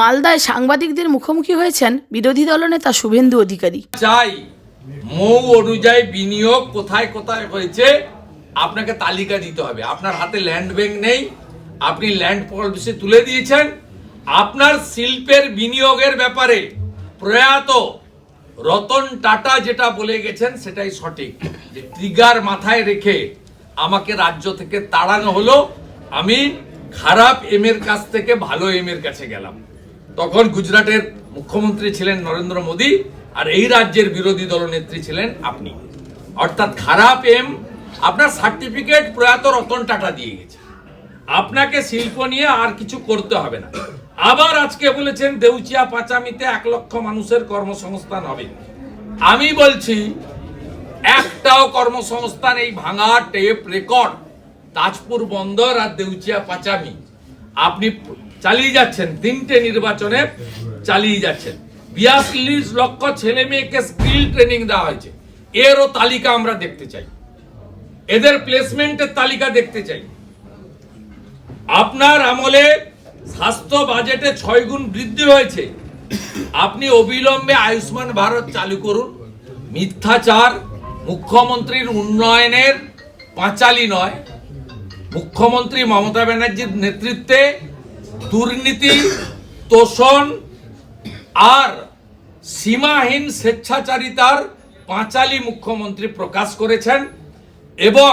মালদায় সাংবাদিকদের মুখোমুখি হয়েছেন বিরোধী দলনেতা শুভেন্দু অধিকারী। চাই, মৌ অনুযায়ী বিনিয়োগ কোথায় কোথায় হয়েছে, আপনাকে তালিকা দিতে হবে। আপনার হাতে ল্যান্ড ব্যাংক নেই, আপনি ল্যান্ড পলিসি তুলে দিয়েছেন। আপনার শিল্পের বিনিয়োগের ব্যাপারে প্রয়াত রতন টাটা যেটা বলে গেছেন, সেটাই সঠিক। যে ট্রিগার মাথায় রেখে আমাকে রাজ্য থেকে তাড়ানো হলো, আমি খারাপ এম এর কাছ থেকে ভালো এম এর কাছে গেলাম। তখন গুজরাটের মুখ্যমন্ত্রী ছিলেন নরেন্দ্র মোদী আর এই রাজ্যের বিরোধী দলনেত্রী ছিলেন আপনি। অর্থাৎ খারাপ এম আপনার সার্টিফিকেট প্রয়াত রতন টাটা দিয়ে গেছে। আপনাকে শিল্প নিয়ে আর কিছু করতে হবে না। আবার আজকে বলেছেন দেউচিয়া পাচামিতে এক লক্ষ মানুষের কর্মসংস্থান হবে। আমি বলছি, একটাও কর্মসংস্থান এই ভাঙা টেপ রেকর্ড, তাজপুর বন্দর আর দেউচিয়া পাচামি। আপনি চালিয়ে যাচ্ছেন, তিনটে নির্বাচনে চালিয়ে যাচ্ছেন। বিয়াল্লিশ লক্ষ ছেলে মেয়েকে স্কিল ট্রেনিং দেওয়া হয়েছে। এরও তালিকা আমরা দেখতে চাই। এদের প্লেসমেন্টের তালিকা দেখতে চাই। আপনার আমলে স্বাস্থ্য বাজেটে ছয় গুণ বৃদ্ধি হয়েছে। আপনি অবিলম্বে আয়ুষ্মান ভারত চালু করুন। মিথ্যাচার মুখ্যমন্ত্রীর উন্নয়নের পাঁচালি নয়। মুখ্যমন্ত্রী মমতা ব্যানার্জির নেতৃত্বে দুর্নীতি, তোষণ আর সীমাহীন স্বেচ্ছাচারিতার পাঁচালি মুখ্যমন্ত্রী প্রকাশ করেছেন এবং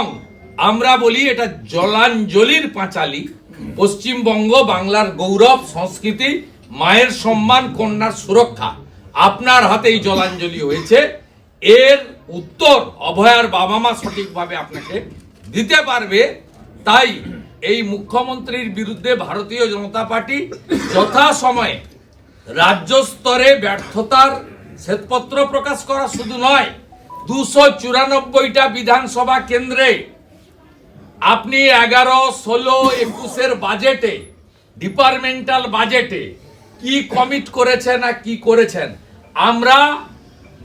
আমরা বলি এটা জলাঞ্জলির পাঁচালি। পশ্চিমবঙ্গ, বাংলার গৌরব, সংস্কৃতি, মায়ের সম্মান, কন্যার সুরক্ষা আপনার হাতেই জলাঞ্জলি হয়েছে। এর উত্তর অভয়ার বাবা মা সঠিকভাবে আপনাকে দিতে পারবে। তাই এই মুখ্যমন্ত্রীর বিরুদ্ধে ভারতীয় জনতা পার্টি যথাসময়ে রাজ্য স্তরে ব্যর্থতার শ্বেতপত্র প্রকাশ করা শুধু নয়, দুশো চুরানব্বইটা বিধানসভা কেন্দ্রে আপনি এগারো, ষোলো, একুশের বাজেটে, ডিপার্টমেন্টাল বাজেটে কি কমিট করেছেন আর কি করেছেন, আমরা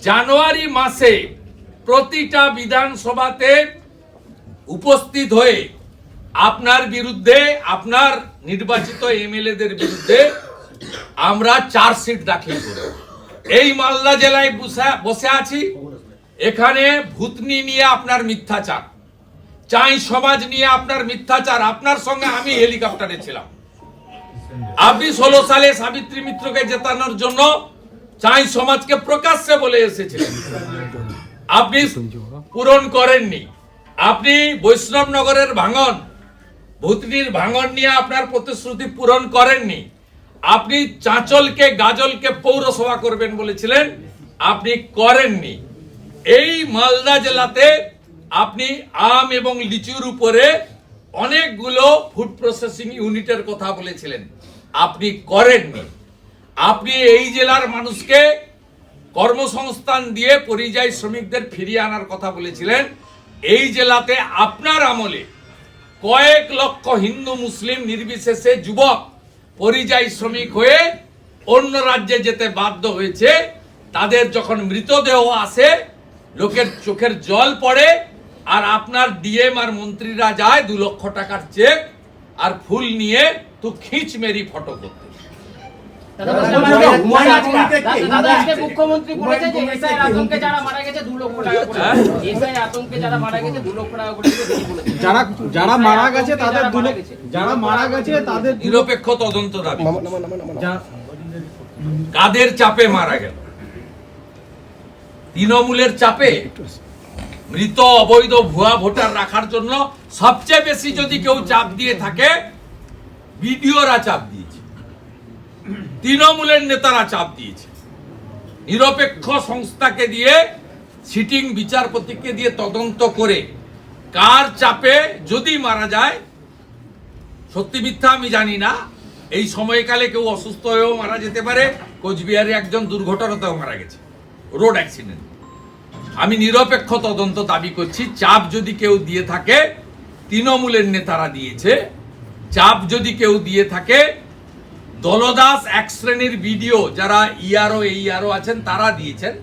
জানুয়ারি মাসে প্রতিটা বিধানসভাতে উপস্থিত হয়ে আপনার বিরুদ্ধে, আপনার নির্বাচিত এমএলএদের বিরুদ্ধে আমরা চার্জশিট দাখিল করি এই মালদা জেলায় বসে- বসে আছি। এখানে ভূতনি নিয়ে আপনার মিথ্যাচার। চাই সমাজ নিয়ে আপনার মিথ্যাচার। আপনার সঙ্গে আমি হেলিকপ্টারে ছিলাম। আপনি ষোলো সালে সাবিত্রী মিত্রকে জেতানোর জন্য চাই সমাজকে প্রকাশ্যে বলে এসেছিলেন। আপনি পূরণ করেননি। আপনি বৈষ্ণবনগরের ভাঙন ভূতনির ভাঙন নিয়ে আপনার প্রতিশ্রুতি পূরণ করেননি। আপনি চাঁচলকে, গাজলকে পৌরসভা করবেন বলেছিলেন, আপনি করেননি। এই মালদা জেলাতে আপনি আম এবং লিচুর উপরে অনেকগুলো ফুড প্রসেসিং ইউনিটের কথা বলেছিলেন। আপনি করেননি। আপনি এই জেলার মানুষকে কর্মসংস্থান দিয়ে পরিযায়ী শ্রমিকদের ফিরিয়ে আনার কথা বলেছিলেন। এই জেলাতে আপনার আমলে কয়েক লক্ষ হিন্দু মুসলিম নির্বিশেষে যুবক, পরিযায়ী শ্রমিক হয়ে অন্য রাজ্যে যেতে বাধ্য হয়েছে। তাদের যখন মৃতদেহ আসে, লোকের চোখের জল পড়ে, আর আপনার ডিএম আর মন্ত্রীরা যায় দু লক্ষ টাকার চেক আর ফুল নিয়ে তো খিঁচ মেরি ফটো করতে দাদা, দাদা, দাদা, দাদা, আজকে মুখ্যমন্ত্রী বলেছে যে এসআই আতঙ্কে যারা মারা গেছে দু লক্ষ টাকা করে হ্যাঁ? এসআই আতঙ্কে যারা মারা গেছে দু লক্ষ টাকা করে দিতে তিনি বলেছেন যারা যারা মারা গেছে তাদের যারা দুলে যারা মারা গেছে তাদের নিরপেক্ষ তদন্ত দাবি কাদের চাপে মারা গেল তৃণমূলের চাপে মৃত অবৈধ ভুয়া ভোটার রাখার জন্য সবচেয়ে বেশি যদি কেউ চাপ দিয়ে থাকে বিডিওরা চাপ দিয়েছে তৃণমূলের নেতারা চাপ দিয়েছে। নিরপেক্ষ সংস্থাকে দিয়ে সিটিং বিচারপতিকে দিয়ে তদন্ত করে কার চাপে যদি মারা যায়, সত্যি মিথ্যা আমি জানি না, এই সময়কালে কেউ অসুস্থ হয়েও মারা যেতে পারে, কোচবিহারে একজন দুর্ঘটনাতেও মারা গেছে রোড অ্যাক্সিডেন্ট আমি নিরপেক্ষ তদন্ত দাবি করছি, চাপ যদি কেউ দিয়ে থাকে, তৃণমূলের নেতারা দিয়েছে, চাপ যদি কেউ দিয়ে থাকে দলদাস এক শ্রেণির ভিডিও যারা ইয়ারও এই এইআরও আছেন তারা দিয়েছেন।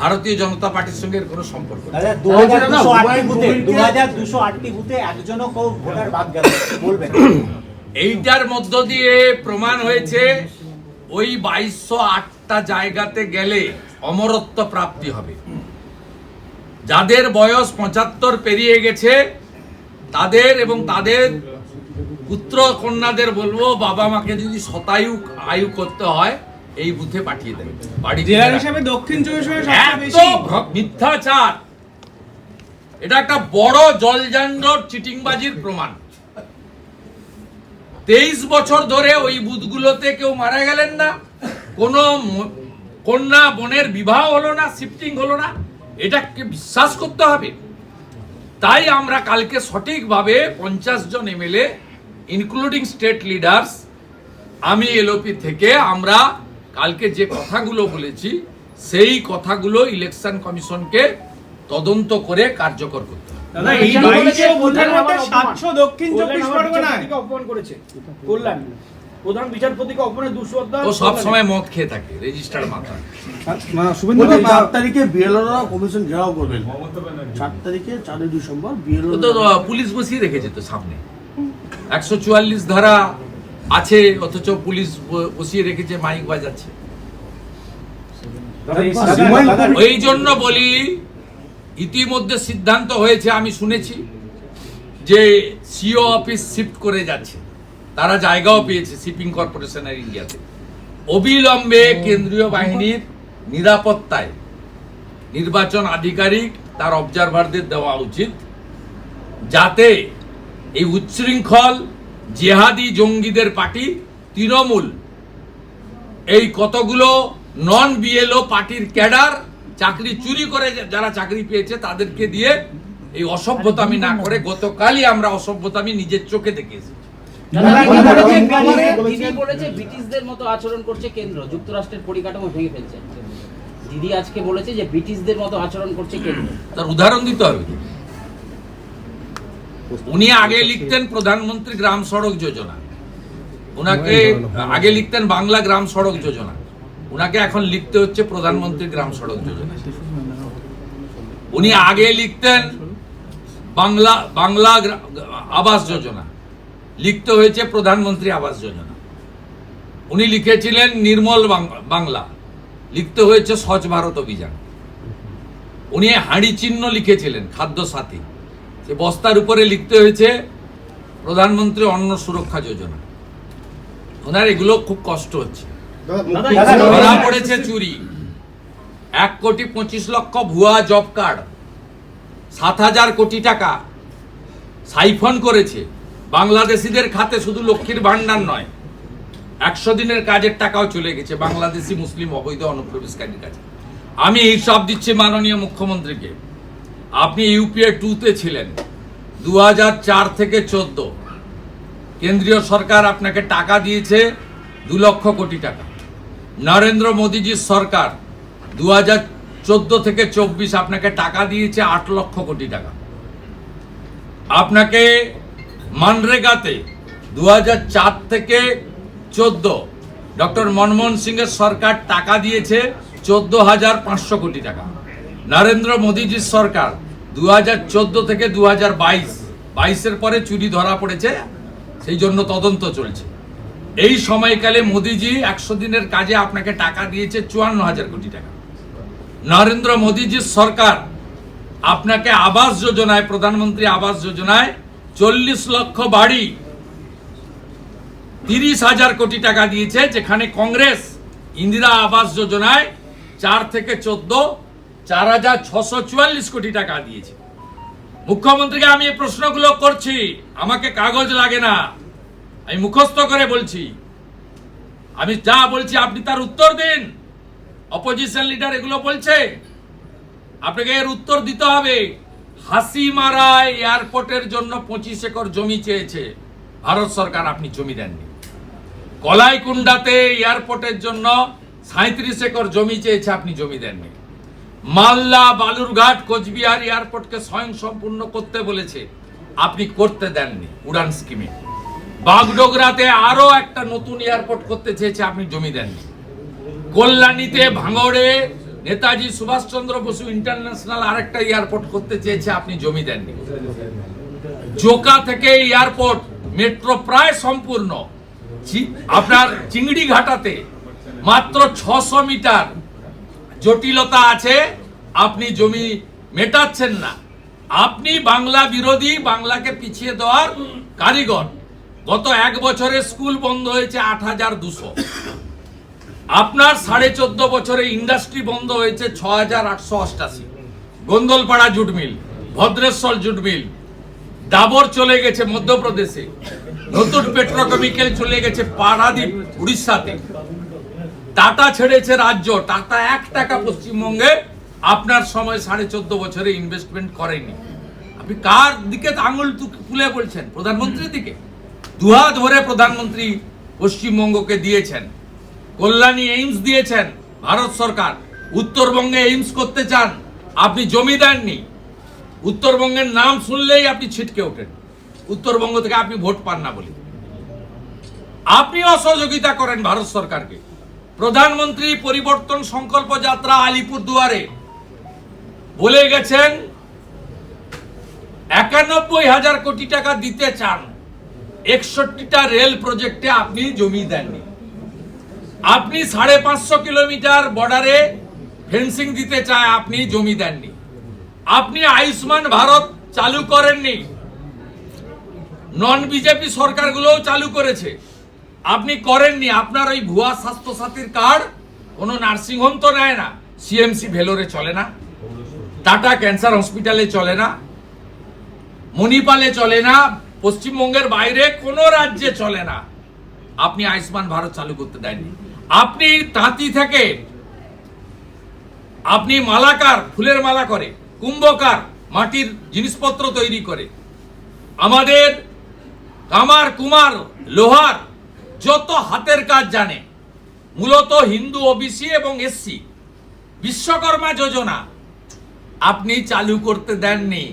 ভারতীয় জনতা পার্টির সঙ্গে এর কোনো সম্পর্ক নেই। দাদা, 2208 বুথে 2208 বুথে একজনও কেউ ভোটার বাদ গেল বলবেন। এইটার মধ্য দিয়ে প্রমাণ হয়েছে ওই বাইশশো আটটা জায়গাতে গেলে অমরত্ব প্রাপ্তি হবে। যাদের বয়স পঁচাত্তর পেরিয়ে গেছে তাদের এবং তাদের পুত্র কন্যাদের বলব বাবা মাকে যদি শতায়ু আয়ু করতে হয় এই বুথে পাঠিয়ে দেবে। বাড়ি জেলা হিসাবে দক্ষিণ চব্বিশ মিথ্যাচার! এটা একটা বড় জলজান্ডর চিটিংবাজির প্রমাণ। তেইশ বছর ধরে ওই বুথগুলোতে কেউ মারা গেলেন না। কোন কন্যা বোনের বিবাহ হলো না শিফটিং হলো না। এটাকে বিশ্বাস করতে হবে। তাই আমরা কালকে সঠিকভাবে পঞ্চাশ জন এমএলএ ইনক্লুডিং স্টেট লিডার্স আমি এলওপি থেকে আমরা কালকে যে কথাগুলো বলেছি সেই কথাগুলো ইলেকশন কমিশনকে তদন্ত করে কার্যকর করতে হবে। বিচারপতিকে অপমান। প্রধান বিচারপতিকে অপমানের দুশো ও সব সময় মদ খেয়ে থাকে মাথা। শুভেন্দু বলছি, চার তারিখে বিএলওরা কমিশন ঘেরাও করবেন। চার তারিখে চারই ডিসেম্বর বিএলও তো পুলিশ বসিয়ে রেখেছে তো সামনে। একশো চুয়াল্লিশ ধারা আছে অথচ পুলিশ বসিয়ে রেখেছে মাইক বাজাচ্ছে। এই জন্য বলি ইতিমধ্যে সিদ্ধান্ত হয়েছে আমি শুনেছি যে সিও অফিস শিফট করে যাচ্ছে। তারা জায়গাও পেয়েছে শিপিং কর্পোরেশনের ইন্ডিয়াতে। অবিলম্বে কেন্দ্রীয় বাহিনীর নিরাপত্তায় নির্বাচন আধিকারিক তার অবজারভারদের দেওয়া উচিত যাতে এই উচ্ছৃঙ্খল জেহাদি জঙ্গিদের পার্টি তৃণমূল। এই কতগুলো নন বিএলও পার্টির ক্যাডার চাকরি চুরি করে যারা চাকরি পেয়েছে তাদেরকে দিয়ে এই অসভ্যতামি না করে গতকালই আমরা অসভ্যতামি নিজের চোখে দেখেছি দাদা, দিদি বলেছে, দাদা, দিদি বলেছে ব্রিটিশদের মতো আচরণ করছে কেন্দ্র যুক্তরাষ্ট্রের পরিকাঠামো ভেঙে ফেলছে। দিদি আজকে বলেছে যে ব্রিটিশদের মতো আচরণ করছে কেন্দ্র। তার উদাহরণ দিতে হবে? উনি আগে লিখতেন প্রধানমন্ত্রী গ্রাম সড়ক যোজনা। উনাকে আগে লিখতেন বাংলা গ্রাম সড়ক যোজনা। উনাকে এখন লিখতে হচ্ছে প্রধানমন্ত্রী গ্রাম সড়ক যোজনা। উনি আগে লিখতেন বাংলা বাংলা আবাস যোজনা। লিখতে হয়েছে প্রধানমন্ত্রী আবাস যোজনা। উনি লিখেছিলেন নির্মল বাংলা। লিখতে হয়েছে স্বচ্ছ ভারত অভিযান। উনি হাঁড়ি চিহ্ন লিখেছিলেন খাদ্য সাথী সে বস্তার উপরে লিখতে হয়েছে প্রধানমন্ত্রী অন্ন সুরক্ষা যোজনা। ওনার এগুলো খুব কষ্ট হচ্ছে। ধরা পড়েছে চুরি। এক কোটি পঁচিশ লক্ষ ভুয়া জব কার্ড সাত হাজার কোটি টাকা সাইফন করেছে। বাংলাদেশিদের খাতে শুধু লক্ষ্মীর ভান্ডার নয় একশো দিনের কাজের টাকাও চলে গেছে বাংলাদেশি মুসলিম অবৈধ অনুপ্রবেশকারীর কাছে। আমি হিসাব দিচ্ছি মাননীয় মুখ্যমন্ত্রীকে। আপনি ইউপিএ টুতে ছিলেন দু চার থেকে চোদ্দ। কেন্দ্রীয় সরকার আপনাকে টাকা দিয়েছে দু লক্ষ কোটি টাকা। নরেন্দ্র মোদীজির সরকার দু চোদ্দ থেকে চব্বিশ আপনাকে টাকা দিয়েছে আট লক্ষ কোটি টাকা। আপনাকে মানরেগাতে দু চার থেকে চোদ্দ ডক্টর মনমোহন সিং এর সরকার টাকা দিয়েছে চোদ্দ হাজার পাঁচশো কোটি টাকা। নরেন্দ্র মোদীজির সরকার দু চোদ্দ থেকে দু বাইশ, বাইশের পরে চুরি ধরা পড়েছে, সেই জন্য তদন্ত চলছে। এই সময়কালে মোদিজি একশো দিনের কাজে আপনাকে টাকা দিয়েছে চুয়ান্ন হাজার কোটি টাকা। নরেন্দ্র মোদীজির সরকার আপনাকে আবাস যোজনায়, প্রধানমন্ত্রী আবাস যোজনায় চল্লিশ লক্ষ বাড়ি তিরিশ হাজার কোটি টাকা দিয়েছে, যেখানে কংগ্রেস ইন্দিরা আবাস যোজনায় চার থেকে চোদ্দ চার হাজার ছশো চুয়াল্লিশ কোটি টাকা দিয়েছে। মুখ্যমন্ত্রীকে আমি এই প্রশ্নগুলো করছি, আমাকে কাগজ লাগে না। আমি মুখস্থ করে বলছি। আমি যা বলছি, আপনি তার উত্তর দিন। অপোজিশন লিডার এগুলো বলছে। আপনাকে এর উত্তর দিতে হবে। হাসিমারায় এয়ারপোর্টের জন্য পঁচিশ একর জমি চেয়েছে। ভারত সরকার আপনি জমি দেননি। কলাইকুণ্ডাতে এয়ারপোর্টের জন্য সাঁত্রিশ একর জমি চেয়েছে, আপনি জমি দেননি। মালদা, বালুরঘাট, কোচবিহার এয়ারপোর্টকে স্বয়ং সম্পূর্ণ করতে বলেছে। আপনি করতে দেননি উড়ান স্কিমে। বাগডোগরাতে আরও একটা নতুন এয়ারপোর্ট করতে চেয়েছে, আপনি জমি দেননি। কল্যাণীতে ভাঙড়ে নেতাজি সুভাষচন্দ্র বসু ইন্টারন্যাশনাল আরেকটা এয়ারপোর্ট করতে চেয়েছে, আপনি জমি দেননি। জোকা থেকে এয়ারপোর্ট, মেট্রো প্রায় সম্পূর্ণ। আপনার চিংড়ি ঘাটাতে মাত্র ছশো মিটার জটিলতা আছে, আপনি জমি মেটাচ্ছেন না। আপনি বাংলা বিরোধী, বাংলাকে পিছিয়ে দেওয়ার কারিগর। গত এক বছরে স্কুল বন্ধ হয়েছে আট হাজার দুশো। আপনার সাড়ে চোদ্দ বছরে ইন্ডাস্ট্রি বন্ধ হয়েছে ছ হাজার আটশো অষ্টাশি। Gondalpara jute mill, Bhadreswar jute mill, Dabur চলে গেছে মধ্যপ্রদেশে। নতুন পেট্রোকেমিক্যাল চলে গেছে পারাদ্বীপ উড়িষ্যাতে। টাটা ছেড়েছে রাজ্য, টাটা এক টাকা পশ্চিমবঙ্গে আপনার সময় সাড়ে চোদ্দ বছরে ইনভেস্টমেন্ট করেনি। আপনি কার দিকে আঙুল তুলে বলছেন? প্রধানমন্ত্রীর দিকে? দুহাত ভরে প্রধানমন্ত্রী পশ্চিমবঙ্গকে দিয়েছেন। কল্যাণী এইমস দিয়েছেন ভারত সরকার। উত্তরবঙ্গে এইমস করতে চান, আপনি জমি দেননি। উত্তরবঙ্গের নাম শুনলেই আপনি ছিটকে ওঠেন। উত্তরবঙ্গ থেকে আপনি ভোট পান না বলে। আপনি অসহযোগিতা করেন ভারত সরকারকে। প্রধানমন্ত্রী পরিবর্তন সংকল্প যাত্রা আলিপুর দুয়ারে বলে গেছেন, একানব্বই হাজার কোটি টাকা দিতে চান। একষট্টিটা রেল প্রজেক্টে আপনি জমি দেননি। আপনি সাড়ে পাঁচশো কিলোমিটার বর্ডারে ফেন্সিং দিতে চায়, আপনি জমি দেননি। আপনি আয়ুষ্মান ভারত চালু করেননি। নন বিজেপি সরকারগুলোও চালু করেছে। আপনি করেননি, আপনার ওই ভুয়া স্বাস্থ্য সাথীর কার্ড, কোনো নার্সিংহোম তো নেয় না সিএমসি ভেলোরে চলে না, টাটা ক্যান্সার হসপিটালে চলে না, মণিপালে চলে না, পশ্চিমবঙ্গের বাইরে কোনো রাজ্যে চলে না। আপনি আয়ুষ্মান ভারত চালু করতে দেননি। আপনি তাঁতি থেকে, আপনি মালাকার, ফুলের মালা করে, কুম্ভকার, মাটির জিনিসপত্র তৈরি করে, আমাদের কামার, কুমার, লোহার যত হাতের কাজ জানে, মূলত হিন্দু ওবিসি এবং এসসি বিশ্বকর্মা যোজনা, আপনি চালু করতে দেননি।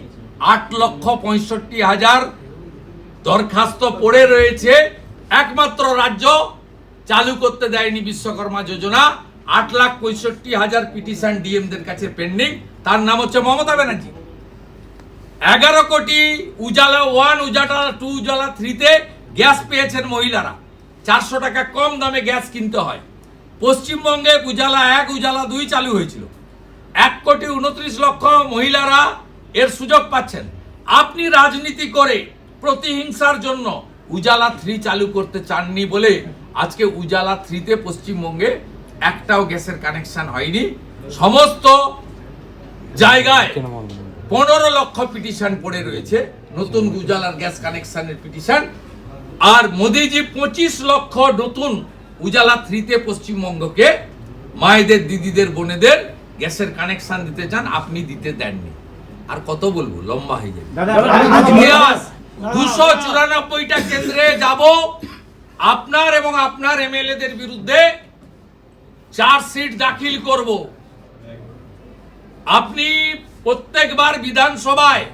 আট লক্ষ পঁয়ষট্টি হাজার দরখাস্ত পড়ে রয়েছে। একমাত্র রাজ্য চালু করতে দেয়নি বিশ্বকর্মা যোজনা। আট লাখ পঁয়ষট্টি হাজার পিটিশন ডিএমদের কাছে পেন্ডিং। তার নাম হচ্ছে মমতা ব্যানার্জি। এগারো কোটি উজালা ওয়ান উজালা টু, উজালা থ্রিতে গ্যাস পেয়েছেন মহিলারা। চারশো টাকা কম দামে গ্যাস কিনতে হয়। পশ্চিমবঙ্গে উজালা এক, উজালা দুই চালু হয়েছিল। এক কোটি উনত্রিশ লক্ষ মহিলারা এর সুযোগ পাচ্ছেন। আপনি রাজনীতি করে প্রতিহিংসার জন্য উজালা থ্রি চালু করতে চাননি বলে আজকে উজালা থ্রিতে পশ্চিমবঙ্গে একটাও গ্যাসের কানেকশন হয়নি। সমস্ত জায়গায় পনেরো লক্ষ পিটিশন পড়ে রয়েছে। নতুন উজালার গ্যাস কানেকশনের পিটিশন আর মোদিজি পঁচিশ লক্ষ নতুন উজালা থ্রিতে পশ্চিমবঙ্গকে মায়েদের দিদিদের বোনেদের গ্যাসের কানেকশন দিতে চান আপনি দিতে দেননি। আর কত বলব? লম্বা হয়ে যাবে। দুশো চুরানব্বইটা কেন্দ্রে যাব। আপনার এবং আপনার এমএলএদের বিরুদ্ধে চার্জশিট দাখিল করব। আপনি প্রত্যেকবার বিধানসভায়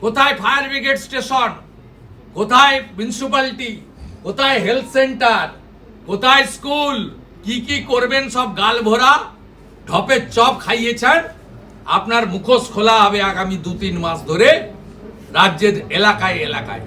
কোথায় ফায়ার ব্রিগেড স্টেশন কোথায় মিউনিসিপ্যালিটি কোথায় হেলথ সেন্টার কোথায় স্কুল কি কি করবেন সব গাল ভরা? ঢপের চপ খাইয়েছেন? আপনার মুখোশ খোলা হবে আগামী দু তিন মাস ধরে রাজ্যের এলাকায় এলাকায়।